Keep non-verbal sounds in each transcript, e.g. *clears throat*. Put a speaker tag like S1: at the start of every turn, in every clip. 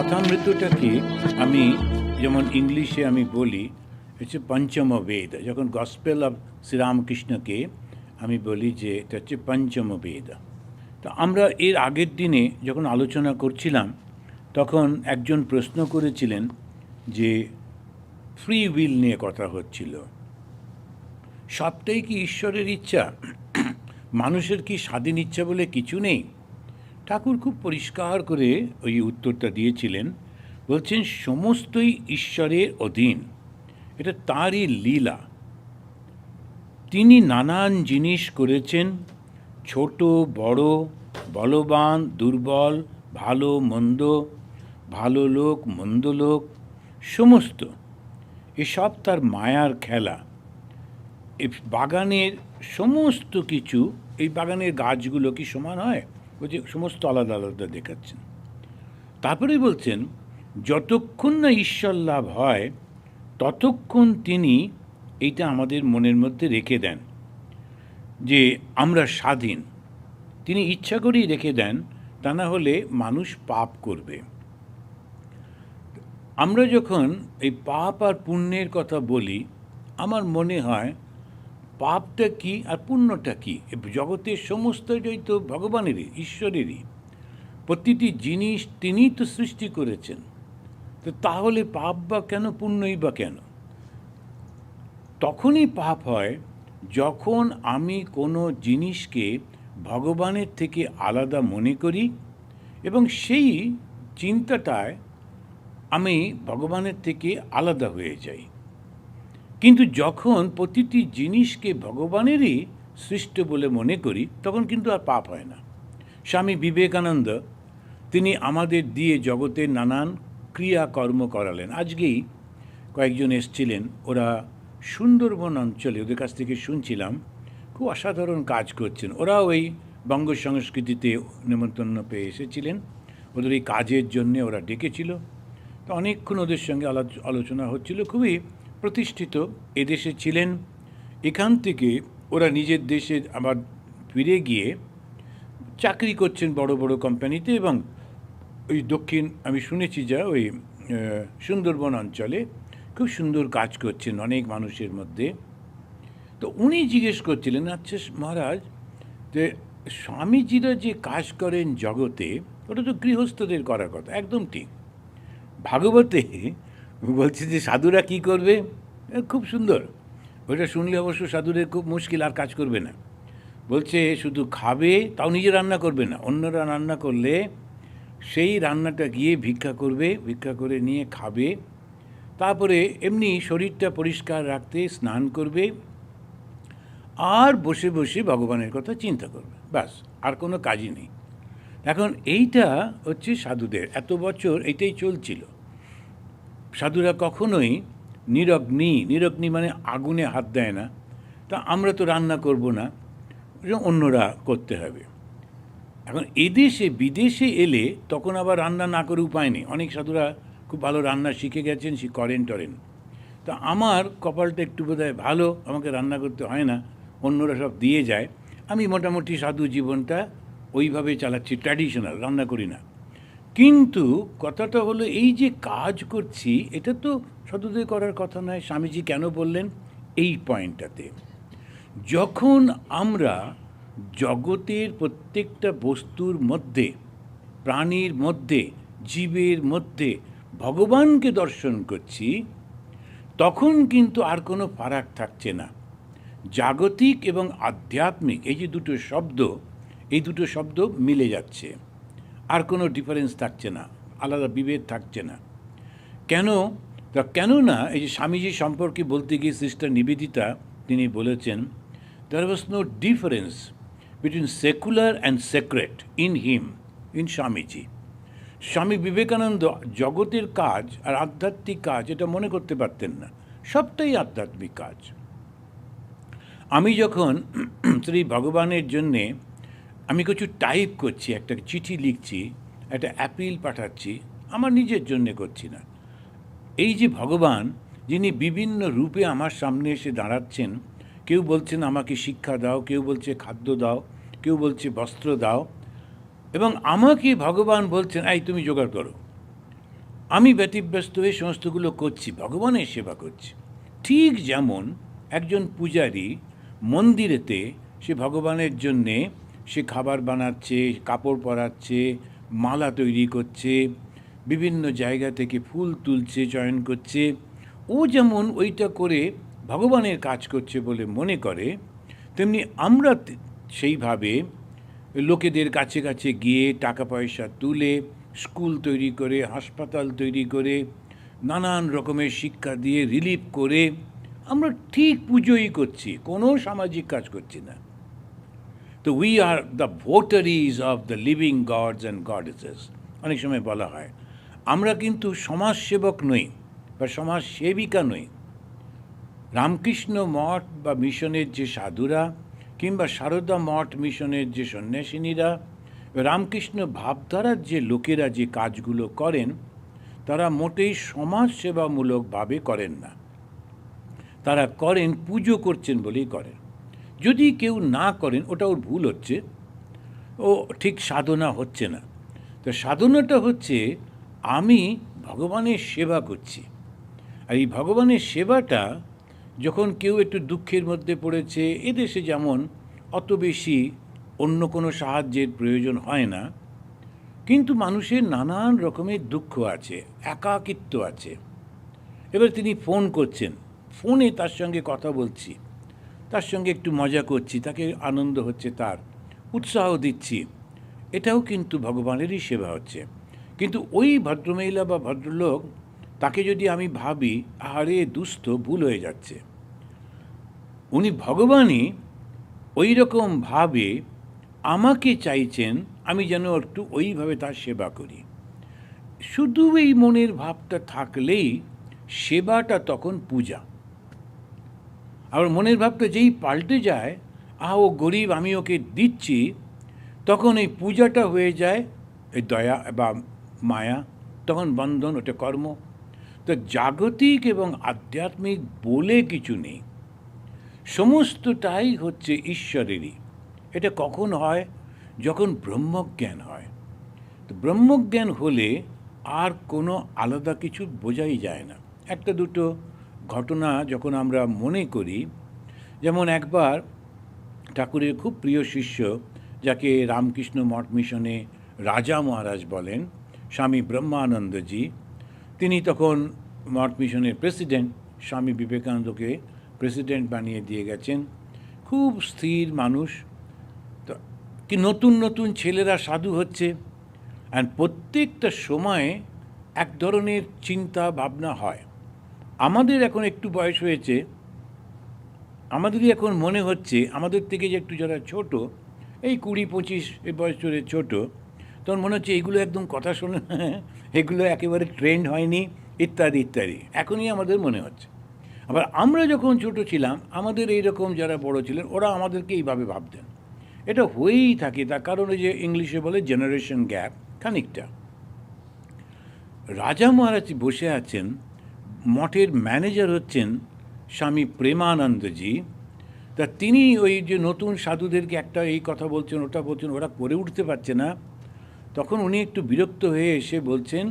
S1: কথামৃতটাকে আমি যেমন ইংলিশে আমি বলি হচ্ছে পঞ্চম বেদ যখন গসপেল অফ শ্রীরামকৃষ্ণকে আমি বলি যে এটা হচ্ছে পঞ্চম বেদ তো আমরা এর আগের দিনে যখন আলোচনা করছিলাম, তখন একজন প্রশ্ন করেছিলেন যে ফ্রি উইল নিয়ে কথা হচ্ছিল। সবটাই কি ঈশ্বরের ইচ্ছা? মানুষের কি স্বাধীন ইচ্ছা বলে কিছু নেই? ঠাকুর খুব পরিষ্কার করে ওই উত্তরটা দিয়েছিলেন, বলছেন, সমস্তই ঈশ্বরের অধীন। এটা তাঁরই লীলা। তিনি নানান জিনিস করেছেন, ছোট, বড়, বলবান, দুর্বল, ভালো, মন্দ, ভালো লোক, মন্দ লোক, সমস্ত। এসব তার মায়ার খেলা। বাগানের সমস্ত কিছু, এই বাগানের গাছগুলো কি সমান হয়? বলছে সমস্ত আলাদা আলাদা দেখাচ্ছেন। তারপরে বলছেন, যতক্ষণ না ঈশ্বর লাভ হয়, ততক্ষণ তিনি এইটা আমাদের মনের মধ্যে রেখে দেন, যে আমরা স্বাধীন। তিনি ইচ্ছা করেই রেখে দেন, তা না হলে মানুষ পাপ করবে। আমরা যখন এই পাপ আর পুণ্যের কথা বলি, আমার মনে হয় পাপটা কি আর পুণ্যটা কি? জগতের সমস্তটাই তো ভগবানেরই, ঈশ্বরেরই। প্রতিটি জিনিস তিনিই তো সৃষ্টি করেছেন। তো তাহলে পাপ বা কেন, পুণ্যই বা কেন? তখনই পাপ হয় যখন আমি কোনো জিনিসকে ভগবানের থেকে আলাদা মনে করি এবং সেই চিন্তাটায় আমি ভগবানের থেকে আলাদা হয়ে যাই। কিন্তু যখন প্রতিটি জিনিসকে ভগবানেরই সৃষ্ট বলে মনে করি, তখন কিন্তু আর পাপ হয় না। স্বামী বিবেকানন্দ, তিনি আমাদের দিয়ে জগতের নানান ক্রিয়াকর্ম করালেন। আজকেই কয়েকজন এসছিলেন, ওরা সুন্দরবন অঞ্চলে, ওদের কাছ থেকে শুনছিলাম, খুব অসাধারণ কাজ করছেন। ওরা ওই বঙ্গ সংস্কৃতিতে নেমন্তন্ন পেয়ে এসেছিলেন। ওদের এই কাজের জন্যে ওরা ডেকেছিল। তো অনেকক্ষণ ওদের সঙ্গে আলোচনা হচ্ছিল। খুবই প্রতিষ্ঠিত এদেশে ছিলেন। এখান থেকে ওরা নিজের দেশে আবার ফিরে গিয়ে চাকরি করছেন বড় বড় কোম্পানিতে এবং ওই দক্ষিণ, আমি শুনেছি যা ওই সুন্দরবন অঞ্চলে খুব সুন্দর কাজ করছেন অনেক মানুষের মধ্যে। তো উনি জিজ্ঞেস করছিলেন আচ্ছা মহারাজ, যে স্বামীজিরা যে কাজ করেন জগতে, ওটা তো গৃহস্থদের করার কথা, একদম ঠিক। ভাগবতে বলছে যে সাধুরা কি করবে? খুব সুন্দর। ওইটা শুনলে অবশ্য সাধুদের খুব মুশকিল, আর কাজ করবে না। বলছে, শুধু খাবে, তাও নিজে রান্না করবে না। অন্যরা রান্না করলে সেই রান্নাটা গিয়ে ভিক্ষা করবে, ভিক্ষা করে নিয়ে খাবে। তারপরে এমনি শরীরটা পরিষ্কার রাখতে স্নান করবে। আর বসে বসে ভগবানের কথা চিন্তা করবে। ব্যাস, আর কোনো কাজই নেই। এখন এইটা হচ্ছে সাধুদের। এত বছর এইটাই চলছিল। সাধুরা কখনোই নিরগ্নি নিরগ্নি মানে আগুনে হাত দেয় না। তা আমরা তো রান্না করব না অন্যরা করতে হবে। এখন এদেশে, বিদেশে এলে তখন আবার রান্না না করে উপায় নেই। অনেক সাধুরা খুব ভালো রান্না শিখে গেছেন, সে করেন টরেন। তা আমার কপালটা একটু বোধহয় ভালো, আমাকে রান্না করতে হয় না, অন্যরা সব দিয়ে যায়। আমি মোটামুটি সাধু জীবনটা ওইভাবে চালাচ্ছি ট্র্যাডিশনাল রান্না করি না। কিন্তু কথাটা হলো এই যে কাজ করছি, এটা তো সাধুদের করার কথা নয়, স্বামীজি কেন বললেন এই পয়েন্টটাতে। যখন আমরা জগতের প্রত্যেকটা বস্তুর মধ্যে, প্রাণীর মধ্যে, জীবের মধ্যে ভগবানকে দর্শন করছি, তখন কিন্তু আর কোনো ফারাক থাকছে না। জাগতিক এবং আধ্যাত্মিক, এই যে দুটো শব্দ, এই দুটো শব্দ মিলে যাচ্ছে। আর কোনো ডিফারেন্স থাকছে না, আলাদা বিভেদ থাকছে না। কেন? কেননা, এই যে স্বামীজি সম্পর্কে বলতে গিয়ে সিস্টার নিবেদিতা তিনি বলেছেন there was no difference between secular and secret in him in Swamiji. Swami Vivekananda জগতের কাজ আর আধ্যাত্মিক কাজ এটা মনে করতে পারতেন না, সবটাই আধ্যাত্মিক কাজ। আমি যখন *clears throat* শ্রী ভগবানের জন্যে আমি কিছু টাইপ করছি, একটা চিঠি লিখছি, একটা অ্যাপিল পাঠাচ্ছি, আমার নিজের জন্যে করছি না। এই যে ভগবান, যিনি বিভিন্ন রূপে আমার সামনে এসে দাঁড়াচ্ছেন, কেউ বলছেন আমাকে শিক্ষা দাও, কেউ বলছে খাদ্য দাও, কেউ বলছে বস্ত্র দাও, এবং আমাকে ভগবান বলছেন, এই, তুমি জোগাড় করো। আমি ব্যতিব্যস্ত হয়ে সমস্তগুলো করছি, ভগবানের সেবা করছি। ঠিক যেমন একজন পূজারী মন্দিরেতে সে ভগবানের জন্যে সে খাবার বানাচ্ছে, কাপড় পরাচ্ছে, মালা তৈরি করছে, বিভিন্ন জায়গা থেকে ফুল তুলছে, চয়ন করছে। ও যেমন ওইটা করে ভগবানের কাজ করছে বলে মনে করে, তেমনি আমরা সেইভাবে লোকেদের কাছে কাছে গিয়ে টাকা পয়সা তুলে, স্কুল তৈরি করে, হাসপাতাল তৈরি করে, নানান রকমের শিক্ষা দিয়ে রিলিফ করে আমরা ঠিক পুজোই করছি, কোনো সামাজিক কাজ করছি না। তো we are the votaries of the living gods and goddesses অনেক সময় বলা হয়, আমরা কিন্তু সমাজসেবক নই বা সমাজ সেবিকা নই। রামকৃষ্ণ মঠ বা মিশনের যে সাধুরা কিংবা সারদা মঠ মিশনের যে সন্ন্যাসিনীরা, রামকৃষ্ণ ভাবধারার যে লোকেরা যে কাজগুলো করেন, তারা মোটেই সমাজসেবামূলকভাবে করেন না। তারা করেন, পুজো করছেন বলেই করেন। যদি কেউ না করেন, ওটা ওর ভুল হচ্ছে, ও ঠিক সাধনা হচ্ছে না। তো সাধনাটা হচ্ছে, আমি ভগবানের সেবা করছি। আর এই ভগবানের সেবাটা যখন কেউ একটু দুঃখের মধ্যে পড়েছে, এদেশে যেমন অত বেশি অন্য কোনো সাহায্যের প্রয়োজন হয় না, কিন্তু মানুষের নানান রকমের দুঃখ আছে, একাকিত্ব আছে। এবার তিনি ফোন করছেন, ফোনে তার সঙ্গে কথা বলছি। তার সঙ্গে একটু মজা করছি, তাকে আনন্দ হচ্ছে তার। উৎসাহ দিচ্ছি। এটাও কিন্তু ভগবানেরই সেবা হচ্ছে। কিন্তু ওই ভদ্রমহিলা বা ভদ্রলোক, তাকে যদি আমি ভাবি আরে দুস্থ, ভুল হয়ে যাচ্ছে। উনি ভগবানই ওই রকম ভাবে আমাকে চাইছেন, আমি যেন একটু ওইভাবে তার সেবা করি। শুধু এই মনের ভাবটা থাকলেই সেবাটা তখন পূজা। আবার মনের ভাবটা যেই পাল্টে যায়, আহ, ও গরিব, আমি ওকে দিচ্ছি, তখন এই পূজাটা হয়ে যায়, এই দয়া বা মায়া, তখন বন্ধন, ওটা কর্ম। তো জাগতিক এবং আধ্যাত্মিক বলে কিছু নেই। সমস্তটাই হচ্ছে ঈশ্বরেরই। এটা কখন হয়? যখন ব্রহ্মজ্ঞান হয়। তো ব্রহ্মজ্ঞান হলে আর কোনো আলাদা কিছু বোঝাই যায় না। একটা দুটো ঘটনা যখন আমরা মনে করি, যেমন একবার ঠাকুরের খুব প্রিয় শিষ্য, যাকে রামকৃষ্ণ মঠ মিশনে রাজা মহারাজ বলেন, স্বামী ব্রহ্মানন্দজি, তিনি তখন মঠ মিশনের প্রেসিডেন্ট, স্বামী বিবেকানন্দকে প্রেসিডেন্ট বানিয়ে দিয়ে গেছেন। খুব স্থির মানুষ। কি নতুন নতুন ছেলেরা সাধু হচ্ছে। অ্যান্ড প্রত্যেকটা সময়ে এক ধরনের চিন্তা ভাবনা হয়। আমাদের এখন একটু বয়স হয়েছে, আমাদেরই এখন মনে হচ্ছে, আমাদের থেকে যে একটু যারা ছোট, এই কুড়ি পঁচিশ এ বয়সের ছোট, তখন মনে হচ্ছে এগুলো একদম কথা শোনে *laughs* এগুলো একেবারে ট্রেন্ড হয়নি, ইত্যাদি ইত্যাদি। এখনই আমাদের মনে হচ্ছে। আবার আমরা যখন ছোট ছিলাম, আমাদের এই রকম যারা বড় ছিলেন, ওরা আমাদেরকে এইভাবে ভাবতেন। এটা হয়েই থাকে, তার কারণ যে ইংলিশে বলে জেনারেশন গ্যাপ খানিকটা। রাজা মহারাজ বসে আছেন মঠের ম্যানেজার হচ্ছেন স্বামী প্রেমানন্দজি। তা তিনি ওই যে নতুন সাধুদেরকে একটা এই কথা বলছেন, ওটা বলছেন, ওরা করে উঠতে পারছে না। তখন উনি একটু বিরক্ত হয়ে এসে বলছেন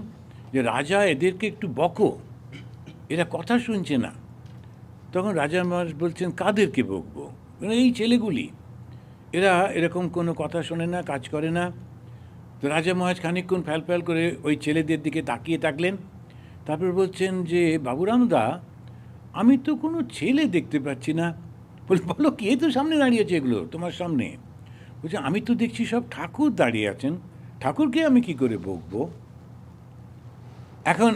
S1: যে, রাজা, এদেরকে একটু বকো। এরা কথা শুনছে না। তখন রাজা মহারাজ বলছেন, কাদেরকে বকবো? এই ছেলেগুলি। এরা এরকম কোনো কথা শোনে না, কাজ করে না। তো রাজা মহারাজ খানিকক্ষণ ফ্যাল ফ্যাল করে ওই ছেলেদের দিকে তাকিয়ে থাকলেন। তারপর বলছেন যে বাবুরাম দা আমি তো কোনো ছেলে দেখতে পাচ্ছি না। বলে, বলো কে তো সামনে দাঁড়িয়েছে এগুলো, তোমার সামনে। বলছে, আমি তো দেখছি সব ঠাকুর দাঁড়িয়ে আছেন। ঠাকুরকে আমি কি করে বকবো? এখন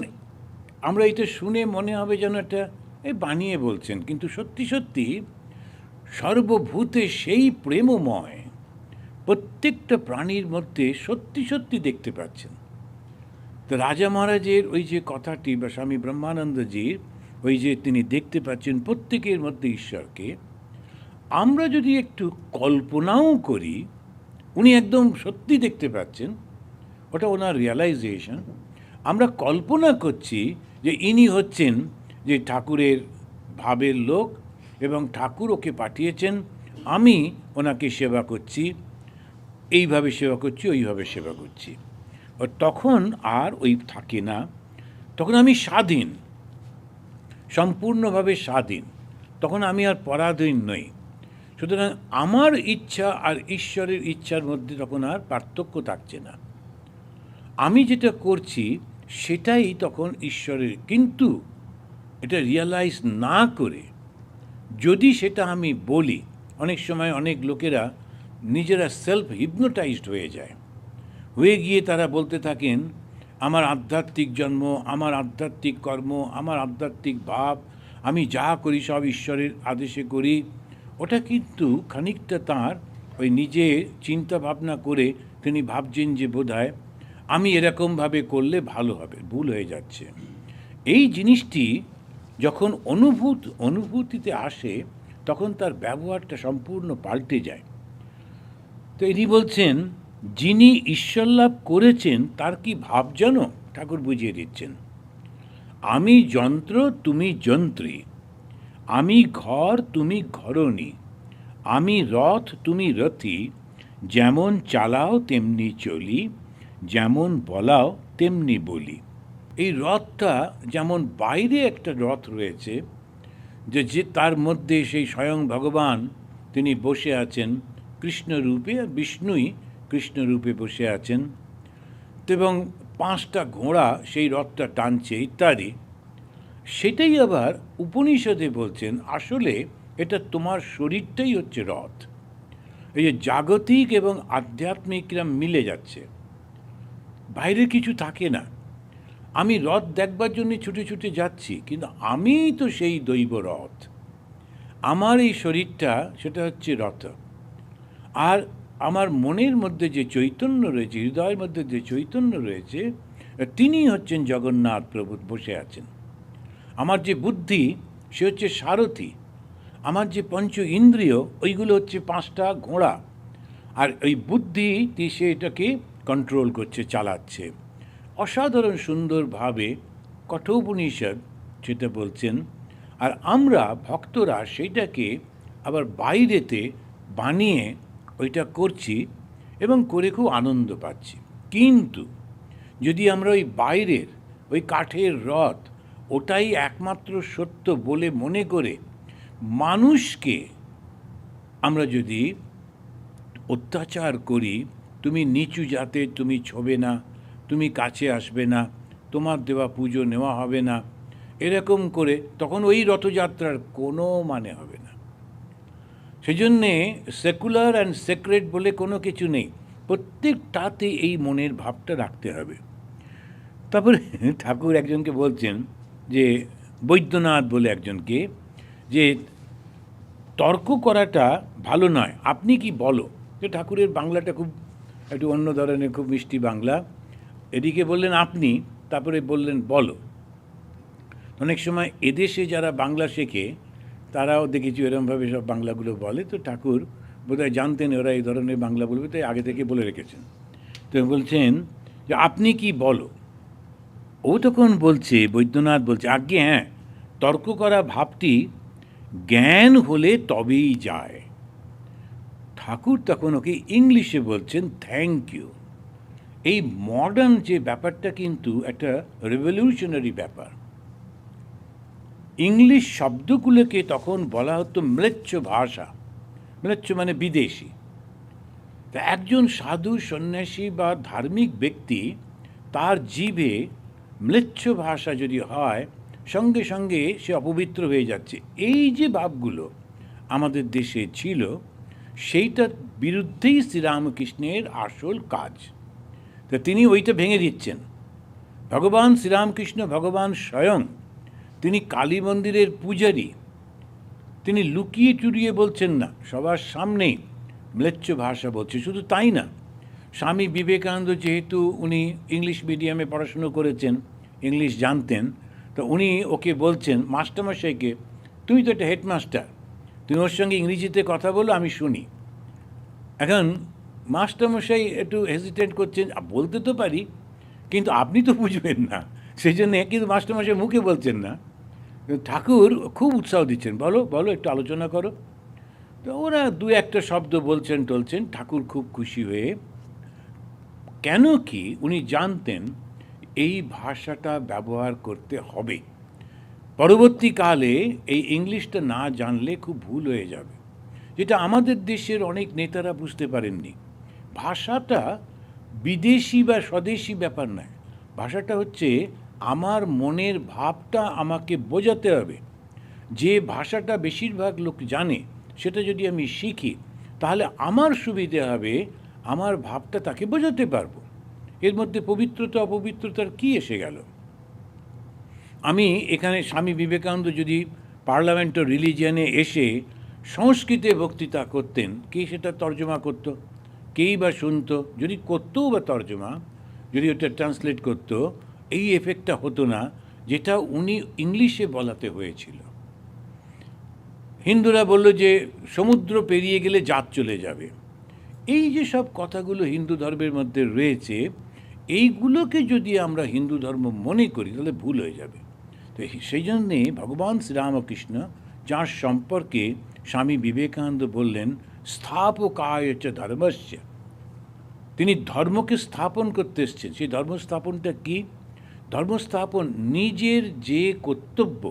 S1: আমরা এটা শুনে মনে হবে যেন একটা এই বানিয়ে বলছেন, কিন্তু সত্যি সত্যি সর্বভূতে সেই প্রেমময় প্রত্যেকটা প্রাণীর মধ্যে সত্যি সত্যি দেখতে পাচ্ছেন। তো রাজা মহারাজের ওই যে কথাটি বা স্বামী ব্রহ্মানন্দজির, ওই যে তিনি দেখতে পাচ্ছেন প্রত্যেকের মধ্যে ঈশ্বরকে, আমরা যদি একটু কল্পনাও করি, উনি একদম সত্যি দেখতে পাচ্ছেন, ওটা ওনার রিয়ালাইজেশন আমরা কল্পনা করছি যে ইনি হচ্ছেন যে ঠাকুরের ভাবের লোক এবং ঠাকুর ওকে পাঠিয়েছেন, আমি ওনাকে সেবা করছি, এইভাবে সেবা করছি, ওইভাবে সেবা করছি। তখন আর ওই থাকে না। তখন আমি স্বাধীন, সম্পূর্ণভাবে স্বাধীন। তখন আমি আর পরাধীন নই। সুতরাং আমার ইচ্ছা আর ঈশ্বরের ইচ্ছার মধ্যে তখন আর পার্থক্য থাকছে না। আমি যেটা করছি, সেটাই তখন ঈশ্বরের। কিন্তু এটা রিয়ালাইজ না করে যদি সেটা আমি বলি, অনেক সময় অনেক লোকেরা নিজেরা সেলফ হিপনোটাইজড হয়ে যায়। হয়ে গিয়ে তারা বলতে থাকেন, আমার আধ্যাত্মিক জন্ম, আমার আধ্যাত্মিক কর্ম, আমার আধ্যাত্মিক ভাব, আমি যা করি সব ঈশ্বরের আদেশে করি। ওটা কিন্তু খানিকটা তার ওই নিজে চিন্তা ভাবনা করে তিনি ভাবছেন যে বোধহয় আমি এরকমভাবে করলে ভালো হবে, ভুল হয়ে যাচ্ছে। এই জিনিসটি যখন অনুভূত, অনুভূতিতে আসে, তখন তার ব্যবহারটা সম্পূর্ণ পাল্টে যায়। তো ইনি বলছেন যিনি ঈশ্বর লাভ করেছেন, তার কি ভাব জানো? ঠাকুর বুঝিয়ে দিচ্ছেন। আমি যন্ত্র, তুমি যন্ত্রী। আমি ঘর, তুমি ঘরণী। আমি রথ, তুমি রথী। যেমন চালাও, তেমনি চলি। যেমন বলাও, তেমনি বলি। এই রথটা যেমন বাইরে একটা রথ রয়েছে, যে যে তার মধ্যে সেই স্বয়ং ভগবান তিনি বসে আছেন কৃষ্ণরূপে আর বিষ্ণুই কৃষ্ণরূপে বসে আছেন। এবং পাঁচটা ঘোড়া সেই রথটা টানছে ইত্যাদি। সেটাই আবার উপনিষদে বলছেন, আসলে এটা তোমার শরীরটাই হচ্ছে রথ। এই যে জাগতিক এবং আধ্যাত্মিকরা মিলে যাচ্ছে। বাইরে কিছু থাকে না। আমি রথ দেখবার জন্য ছুটে ছুটে যাচ্ছি, কিন্তু আমিই তো সেই দৈব রথ। আমার এই শরীরটা, সেটা হচ্ছে রথ। আর আমার মনের মধ্যে যে চৈতন্য রয়েছে, হৃদয়ের মধ্যে যে চৈতন্য রয়েছে, তিনি হচ্ছেন জগন্নাথ প্রভু বসে আছেন। আমার যে বুদ্ধি, সে হচ্ছে সারথি। আমার যে পঞ্চ ইন্দ্রিয়, ওইগুলো হচ্ছে পাঁচটা ঘোড়া। আর ওই বুদ্ধি সে এটাকে কন্ট্রোল করছে, চালাচ্ছে। অসাধারণ সুন্দরভাবে কঠোপনিষদ সেটা বলছেন। আর আমরা ভক্তরা সেইটাকে আবার বাইরেতে বানিয়ে ওইটা করছি এবং করে খুব আনন্দ পাচ্ছি। কিন্তু যদি আমরা ওই বাইরের, ওই কাঠের রথ ওটাই একমাত্র সত্য বলে মনে করে মানুষকে আমরা যদি অত্যাচার করি, তুমি নিচু জাতে তুমি ছবে না, তুমি কাছে আসবে না, তোমার দেওয়া পুজো নেওয়া হবে না, এরকম করে তখন ওই রথযাত্রার কোনো মানে হবে না। সেই জন্যে সেকুলার অ্যান্ড সেক্রেট বলে কোনো কিছু নেই। প্রত্যেকটাতে এই মনের ভাবটা রাখতে হবে। তারপরে ঠাকুর একজনকে বলছেন যে, বৈদ্যনাথ বলে একজনকে, যে তর্ক করাটা ভালো নয়। আপনি কি বলো? যে ঠাকুরের বাংলাটা খুব, একটু অন্য ধরনের, খুব মিষ্টি বাংলা। এদিকে বললেন, আপনি। তারপরে বললেন, বলো। অনেক সময় এদেশে যারা বাংলা শেখে তারাও দেখেছি এরমভাবে সব বাংলাগুলো বলে। তো ঠাকুর বোধহয় জানতেন ওরা এই ধরনের বাংলা বলবে, তাই আগে থেকে বলে রেখেছেন। তো বলছেন যে, আপনি কি বলো? ও তখন বলছে, বৈদ্যনাথ বলছে, আজ্ঞে হ্যাঁ তর্ক করা ভাবটি জ্ঞান হলে তবেই যায়। ঠাকুর তখন ওকে ইংলিশে বলছেন, থ্যাংক ইউ। এই মডার্ন যে ব্যাপারটা কিন্তু একটা রেভলিউশনারি ব্যাপার। ইংলিশ শব্দগুলোকে তখন বলা হতো ম্লেচ্ছ ভাষা। ম্লেচ্ছ মানে বিদেশি। তা একজন সাধু, সন্ন্যাসী বা ধার্মিক ব্যক্তি তার জীবে ম্লেচ্ছ ভাষা যদি হয়, সঙ্গে সঙ্গে সে অপবিত্র হয়ে যাচ্ছে। এই যে ভাবগুলো আমাদের দেশে ছিল, সেইটার বিরুদ্ধেই শ্রীরামকৃষ্ণের আসল কাজ। তা তিনি ওইটা ভেঙে দিচ্ছেন। ভগবান শ্রীরামকৃষ্ণ ভগবান স্বয়ং তিনি কালী মন্দিরের পূজারী। তিনি লুকিয়ে চুরিয়ে বলছেন না, সবার সামনেই ম্লেচ্ছ ভাষা বলছে, শুধু তাই না, স্বামী বিবেকানন্দ যেহেতু উনি ইংলিশ মিডিয়ামে পড়াশুনো করেছেন, ইংলিশ জানতেন, তো উনি ওকে বলছেন, মাস্টারমশাইকে তুমি তো একটা হেডমাস্টার তুমি ওর সঙ্গে ইংরেজিতে কথা বলো, আমি শুনি। এখন মাস্টারমশাই একটু হেজিটেট করছেন বলতে তো পারি, কিন্তু আপনি তো বুঝবেন না। সেই জন্যে কিন্তু মাস্টারমশাই মুখে বলছেন না। ঠাকুর খুব উৎসাহ দিচ্ছেন, বলো বলো, একটু আলোচনা করো। তো ওরা দু একটা শব্দ বলছেন, টলছেন, ঠাকুর খুব খুশি হয়ে। কেন কি উনি জানতেন এই ভাষাটা ব্যবহার করতে হবে। পরবর্তীকালে এই ইংলিশটা না জানলে খুব ভুল হয়ে যাবে। যেটা আমাদের দেশের অনেক নেতারা বুঝতে পারেননি। ভাষাটা বিদেশি বা স্বদেশি ব্যাপার নয়। ভাষাটা হচ্ছে আমার মনের ভাবটা আমাকে বোঝাতে হবে। যে ভাষাটা বেশিরভাগ লোক জানে, সেটা যদি আমি শিখি, তাহলে আমার সুবিধে হবে, আমার ভাবটা তাকে বোঝাতে পারব। এর মধ্যে পবিত্রতা, অপবিত্রতার কি এসে গেল? আমি এখানে স্বামী বিবেকানন্দ যদি পার্লামেন্ট রিলিজিয়ানে এসে সংস্কৃতে বক্তৃতা করতেন, কে সেটা তর্জমা করতো? কেই বা শুনতো? যদি করতেও বা তর্জমা, যদি ওটা ট্রান্সলেট করতো এই এফেক্টটা হতো না যেটা উনি ইংলিশে বলাতে হয়েছিল। হিন্দুরা বলল যে সমুদ্র পেরিয়ে গেলে জাত চলে যাবে। এই যে সব কথাগুলো হিন্দু ধর্মের মধ্যে রয়েছে, এইগুলোকে যদি আমরা হিন্দু ধর্ম মনে করি, তাহলে ভুল হয়ে যাবে। তো সেই জন্যে ভগবান শ্রীরামকৃষ্ণ, যার সম্পর্কে স্বামী বিবেকানন্দ বললেন, স্থাপকায় ধর্মস্য। তিনি ধর্মকে স্থাপন করতে এসছেন। সেই ধর্ম স্থাপনটা কি? ধর্ম স্থাপন নিজের যে কর্তব্য,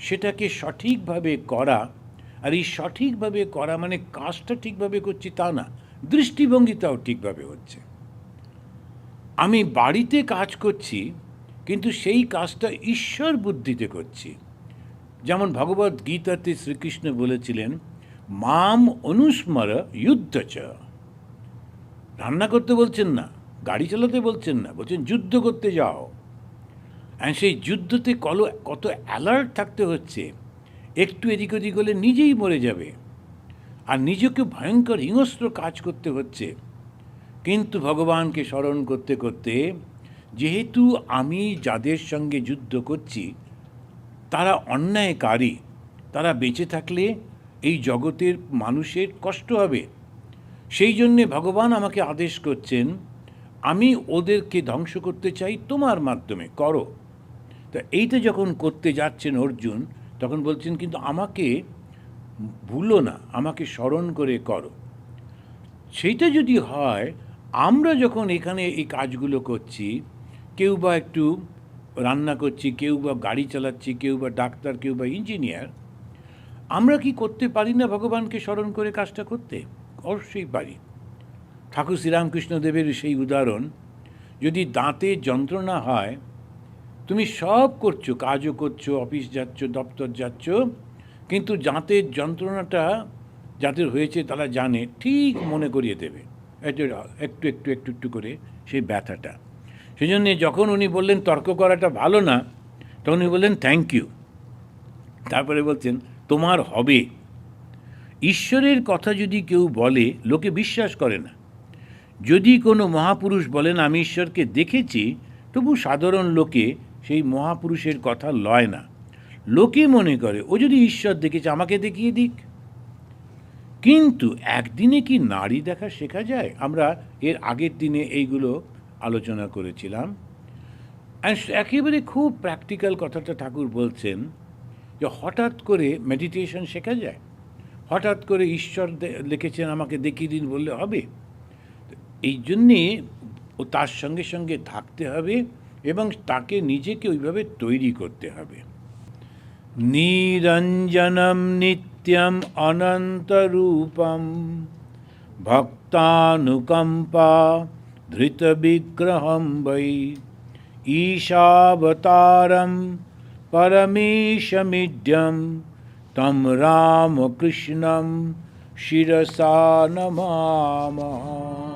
S1: সেটাকে সঠিকভাবে করা, আর এই সঠিকভাবে করা মানে কাজটা ঠিকভাবে করছি তা না, দৃষ্টিভঙ্গিটাও ঠিকভাবে হচ্ছে। আমি বাড়িতে কাজ করছি, কিন্তু সেই কাজটা ঈশ্বর বুদ্ধিতে করছি। যেমন ভগবত গীতাতে শ্রীকৃষ্ণ বলেছিলেন, মাম অনুস্মর যুদ্ধ চ। রান্না করতে বলছেন না, গাড়ি চালাতে বলছেন না, বলছেন, যুদ্ধ করতে যাও। সেই যুদ্ধতে কল, কত অ্যালার্ট থাকতে হচ্ছে, একটু এদিক ওদিক হলে নিজেই মরে যাবে। আর নিজেকে ভয়ঙ্কর হিংস্র কাজ করতে হচ্ছে। কিন্তু ভগবানকে স্মরণ করতে করতে, যেহেতু আমি যাদের সঙ্গে যুদ্ধ করছি, তারা অন্যায়কারী, তারা বেঁচে থাকলে এই জগতের মানুষের কষ্ট হবে। সেই জন্যে ভগবান আমাকে আদেশ করছেন, আমি ওদেরকে ধ্বংস করতে চাই তোমার মাধ্যমে, করো। তা এইটা যখন করতে যাচ্ছেন অর্জুন, তখন বলছেন, কিন্তু আমাকে ভুলো না, আমাকে স্মরণ করে করো। সেইটা যদি হয়, আমরা যখন এখানে এই কাজগুলো করছি, কেউ বা একটু রান্না করছি, কেউ বা গাড়ি চালাচ্ছি, কেউ বা ডাক্তার, কেউ বা ইঞ্জিনিয়ার, আমরা কি করতে পারি না ভগবানকে স্মরণ করে কাজটা করতে? অবশ্যই পারি। ঠাকুর শ্রীরামকৃষ্ণদেবের সেই উদাহরণ, যদি দাঁতে যন্ত্রণা হয় তুমি সব করছ, কাজও করছ, অফিস যাচ্ছ, দপ্তর যাচ্ছ, কিন্তু দাঁতের যন্ত্রণাটা যাদের হয়েছে তারা জানে, ঠিক মনে করিয়ে দেবে। একটু একটু একটু একটু একটু করে সেই ব্যথাটা। সেই জন্যে যখন উনি বললেন, তর্ক করাটা ভালো না, তখন উনি বললেন থ্যাংক ইউ তারপরে বলছেন, তোমার হবে। ঈশ্বরের কথা যদি কেউ বলে, লোকে বিশ্বাস করে না। যদি কোনো মহাপুরুষ বলেন, আমি ঈশ্বরকে দেখেছি, তবু সাধারণ লোকে সেই মহাপুরুষের কথা লয় না। লোকে মনে করে, ও যদি ঈশ্বর দেখেছে, আমাকে দেখিয়ে দিক। কিন্তু একদিনে কি নারী দেখা শেখা যায়? আমরা এর আগের দিনে এইগুলো আলোচনা করেছিলাম। একেবারে খুব প্র্যাকটিক্যাল কথাটা ঠাকুর বলছেন যে, হঠাৎ করে মেডিটেশন শেখা যায়? হঠাৎ করে ঈশ্বর লিখেছেন, আমাকে দেখিয়ে দিন, বললে হবে? এই জন্যে ও তার সঙ্গে সঙ্গে থাকতে হবে। এবং তাকে নিজেকে ওইভাবে তৈরি করতে হবে। নিরঞ্জনম নিত্যম অনন্তরূপম ভক্তানুকম্পা ধৃতবিগ্রহম বৈ ঈশাবতারম পরমেশমিড্যম তম রামকৃষ্ণম শিরসা নমামः